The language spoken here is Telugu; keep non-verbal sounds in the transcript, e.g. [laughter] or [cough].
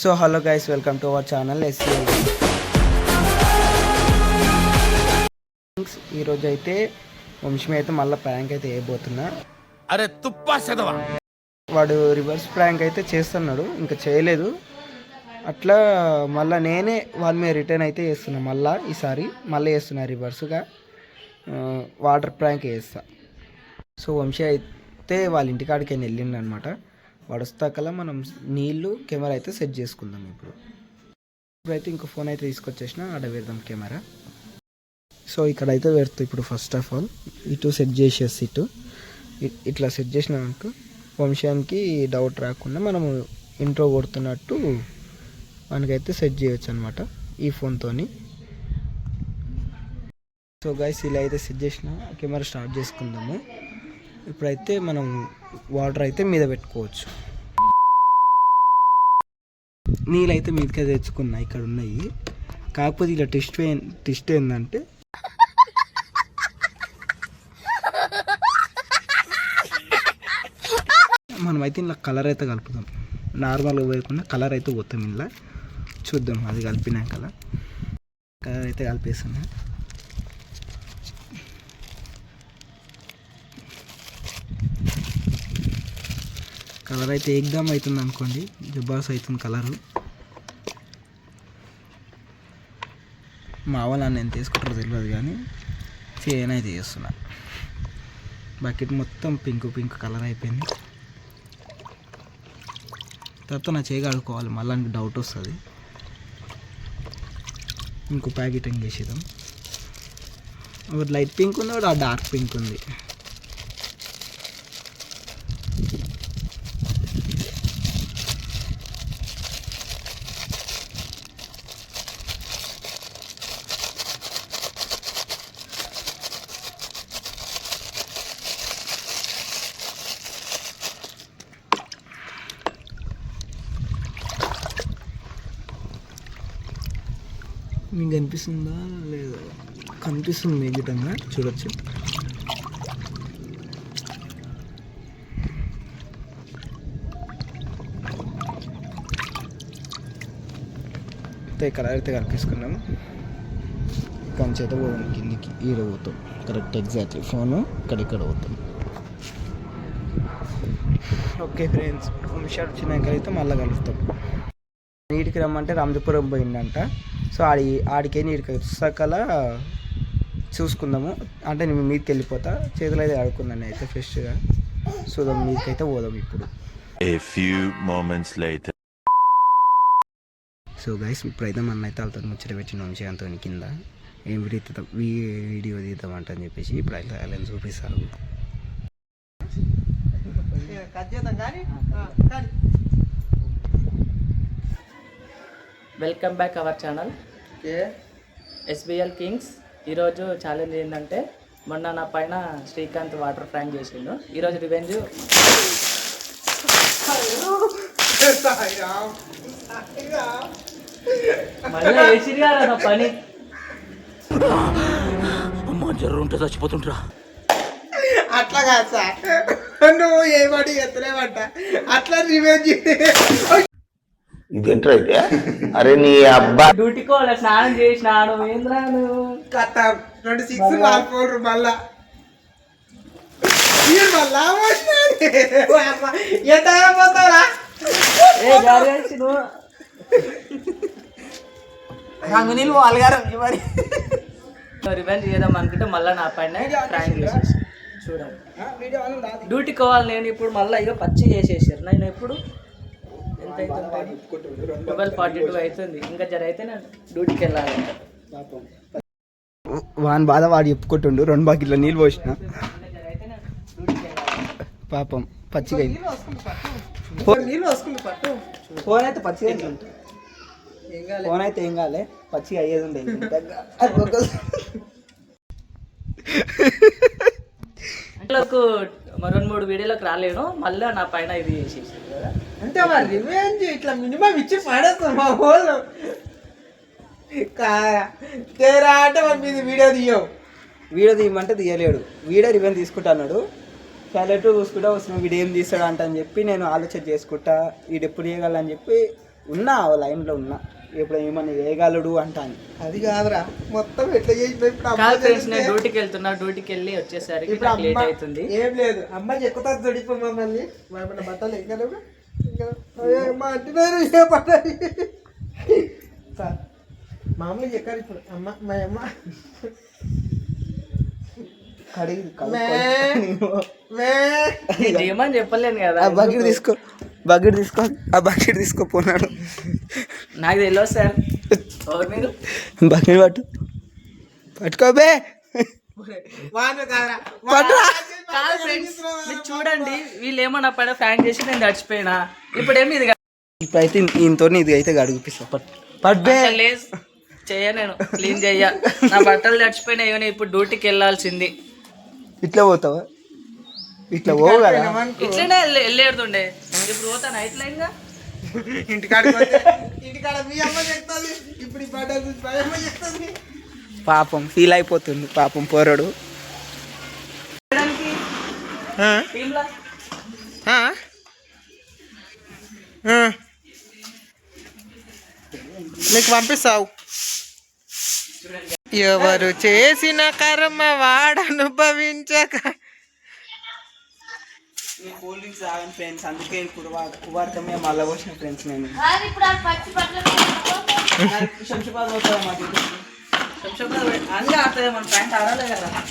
So hello guys welcome to our channel SCL ఈరోజు అయితే వంశీ అయితే మళ్ళీ ప్రాంక్ అయితే వేయబోతున్నా అరే తుప్పా వాడు రివర్స్ ప్రాంక్ అయితే చేస్తున్నాడు ఇంకా చేయలేదు. అట్లా మళ్ళీ నేనే వాళ్ళ మీద రిటర్న్ అయితే చేస్తున్నా మళ్ళీ ఈసారి మళ్ళీ చేస్తున్నా రివర్స్గా వాటర్ ప్రాంక్ వేస్తా సో వంశీ అయితే వాళ్ళ ఇంటికాడికి వెళ్ళిండు అనమాట వడస్తాకలా మనం నీళ్ళు కెమెరా అయితే సెట్ చేసుకుందాం ఇప్పుడు. ఇప్పుడైతే ఇంకో ఫోన్ అయితే తీసుకొచ్చేసిన ఆడ పెడదాం కెమెరా. సో ఇక్కడ అయితే ఇప్పుడు ఫస్ట్ ఆఫ్ ఆల్ ఇటు సెట్ చేసేసి ఇటు. ఇట్లా సెట్ చేసినాక వంశానికి డౌట్ రాకుండా మనము ఇంట్రో కొడుతున్నట్టు మనకైతే సెట్ చేయొచ్చు అనమాట ఈ ఫోన్తోని సో గైస్ ఇలా అయితే సెట్ చేసిన కెమెరా స్టార్ట్ చేసుకుందాము. ఇప్పుడైతే మనం వాటర్ అయితే మీద పెట్టుకోవచ్చు. నీళ్ళైతే మీదకే తెచ్చుకున్నా ఇక్కడ ఉన్నాయి కాకపోతే ఇలా టెస్ట్ టెస్ట్ ఏంటంటే మనమైతే ఇలా కలర్ అయితే కలుపుదాం. నార్మల్గా పోయకుండా కలర్ అయితే పోతాం ఇలా చూద్దాం అది కలిపినాక. కలర్ కలర్ అయితే కలిపేస్తున్నా. కలర్ అయితే ఎగ్దామ్ అవుతుంది అనుకోండి. జుబ్బాస్ అవుతుంది కలరు. మా వాళ్ళు నేను తీసుకుంటారో తెలియదు కానీ చేయన్ అయితే చేస్తున్నా. బకెట్ మొత్తం పింక్ పింక్ కలర్ అయిపోయింది. తర్వాత నా చేయి కడుక్కోవాలి మళ్ళీ డౌట్ వస్తుంది. ఇంకో ప్యాకెట్ ఏం చేసేద్దాం? ఒకటి లైట్ పింక్ ఉంది ఒకటి డార్క్ పింక్ ఉంది. మీకు కనిపిస్తుందా లేదా కనిపిస్తుంది నిజంగా చూడొచ్చు. అయితే కలర్ అయితే కనిపిస్తున్నాము. కానీ చేత పోతాం కిందికి ఈడ పోతాం. కరెక్ట్ ఎగ్జాక్ట్లీ ఫోను ఇక్కడ ఇక్కడ పోతాం ఓకే ఫ్రెండ్స్ నిమిషాలు వచ్చినాక అయితే మళ్ళీ కలుస్తాం నీటికి రమ్మంటే రామజపురం పోయిందంట. సో ఆడి ఆడికే నీటికి సకల చూసుకుందాము. అంటే నేను మీదకి వెళ్ళిపోతా చేతులు అయితే ఆడుకుందాన్ని అయితే ఫ్రెష్గా. చూద్దాం మీదకైతే పోదాం ఇప్పుడు. A few moments later. So guys ఇప్పుడైతే మన అయితే వాళ్ళతో ముచ్చట పెట్టిన వంశీకాంతో కింద. ఏం వీడియో తీద్దాం వీ- వీడియో తీద్దామంట అని చెప్పేసి ఇప్పుడు అయితే వాళ్ళని చూపిస్తాను welcome back our channel SBL kings ఈరోజు ఛాలెంజ్ ఏంటంటే మొన్న నా పైన శ్రీకాంత్ వాటర్ ఫ్రాంక్ చేసిండు. ఈరోజు రివెంజ్ మళ్ళీ వేసిరు కదా నా పని. అట్లా కాదు సార్. నువ్వు ఏమడి ఎత్తలేమంట అట్లా రివెంజ్ ఇదేంట్రా అయితే? అరే నీ అబ్బా. డ్యూటీకి స్నానం చేసినాను ఏంద్రాను కథ. రెండు సిక్స్ నాలుగు మళ్ళా. ఎంత పోతారా? రంగు నీళ్ళు వాళ్ళగారం మరి. రివెంజ్ చేద్దాం అనుకుంటే మళ్ళీ నా పైన ఫ్రాంక్ చేసేసి. చూడండి. డ్యూటీకి పోవాలి నేను ఇప్పుడు మళ్ళీ ఇక పచ్చి చేసేసారు. నేను ఎప్పుడు ఎంత అవుతుంది ట్వెల్వ్ ఫార్టీ టూ అవుతుంది ఇంకా జర అయితే నేను డ్యూటీకి వెళ్ళాలి. వాని బాధ వాడు చెప్పుకుంటుండు. రెండు బాకిట్ల నీళ్ళు పోసిన. జర అయితే నేను డ్యూటీకి వెళ్ళాలి పాపం పచ్చిగా ఫోన్ అయితే పచ్చిగా అయింది. ఏం కాలే. ఫోన్ అయితే ఏం కాలే. పచ్చిగా అయ్యేది ఉండేది [laughs] ఇంట్లోకి రెండు మూడు వీడియోలకు రాలేను. మళ్ళీ నా పైన ఇది చేసేసారు కదా? అంటే మరి రివెంజ్ ఇట్లా మినిమం ఇచ్చి పడేస్తాం మా వాళ్ళు. కారా తేరా అంటే మరి మీది వీడియో తీయవు. వీడియో తీయమంటే తీయలేడు. వీడియో రివెన్ తీసుకుంటా అన్నాడు. సైలెంట్ చూసుకుంటా వస్తున్నా వీడు ఏం తీస్తాడు అంట అని చెప్పి నేను ఆలోచన చేసుకుంటా. వీడు ఎప్పుడు చేయగలని చెప్పి ఉన్నా లైన్లో ఉన్నా. ఇప్పుడు ఏమన్నా వేయగలడు అంటాను అది కాదురా. మొత్తం ఎట్లా చేసిన డ్యూటీకి వెళ్తున్నా. డ్యూటీకి వెళ్ళి వచ్చేసరికి లేట్ అవుతుంది. ఏం లేదు. అమ్మ ఎక్కుతారు తొడిపో మమ్మల్ని. బట్టలు ఎక్కలేవు మా అంటున్నారు ఏ పడ్డాయి సార్ మామూలుగా ఎక్కారు ఇప్పుడు అమ్మ మా. అమ్మ నేను ఏమని చెప్పలేను కదా. ఆ బకెట్ తీసుకో. బకెట్ తీసుకో. ఆ బకెట్ తీసుకో పోనాడు. నాకు తెలియదు సార్. బకెట్ పట్టు. పట్టుకోబే చూడండి వీళ్ళు ఏమన్నా పడ ఫ్యాన్ చేసి నేను చచ్చిపోయినా. ఇప్పుడు ఏమి ఇది. ఇప్పుడైతే ఈయనతో ఇది అయితే గడిగిపిస్తా పట్టు పట్టు. అసలు లేదు చెయ్య నేను. క్లీన్ చెయ్య. నా బట్టలు చచ్చిపోయినాయి ఇవన్నీ ఇప్పుడు డ్యూటీకి వెళ్ళాల్సింది. ఇట్లా పోతావా? ఇట్లా పోవు కదా? ఇట్లనే వెళ్ళి- వెళ్ళేడుతుండే. ఇప్పుడు పోతాను వస్తే ఇంటికాడ మీ అమ్మ చెప్తుంది. ఇప్పుడు ఈ పడ్డ చూసి మా అమ్మ చెప్తుంది. పాపం ఫీల్ అయిపోతుంది. పాపం పోరడు. నీకు పంపిస్తావు. ఎవరు చేసిన కర్మ వాడు అనుభవించక. కూల్ డ్రింక్స్ తాగని ఫ్రెండ్స్ అందుకే కువార్తమే మళ్ళీ పోసిన ఫ్రెండ్స్ నేను. శంషాబాద్ పోతారా మాకు శంషాబాద్ పోయి- అన్నీ ఆడుతుంది మన ప్యాంట్ ఆడాలి కదా.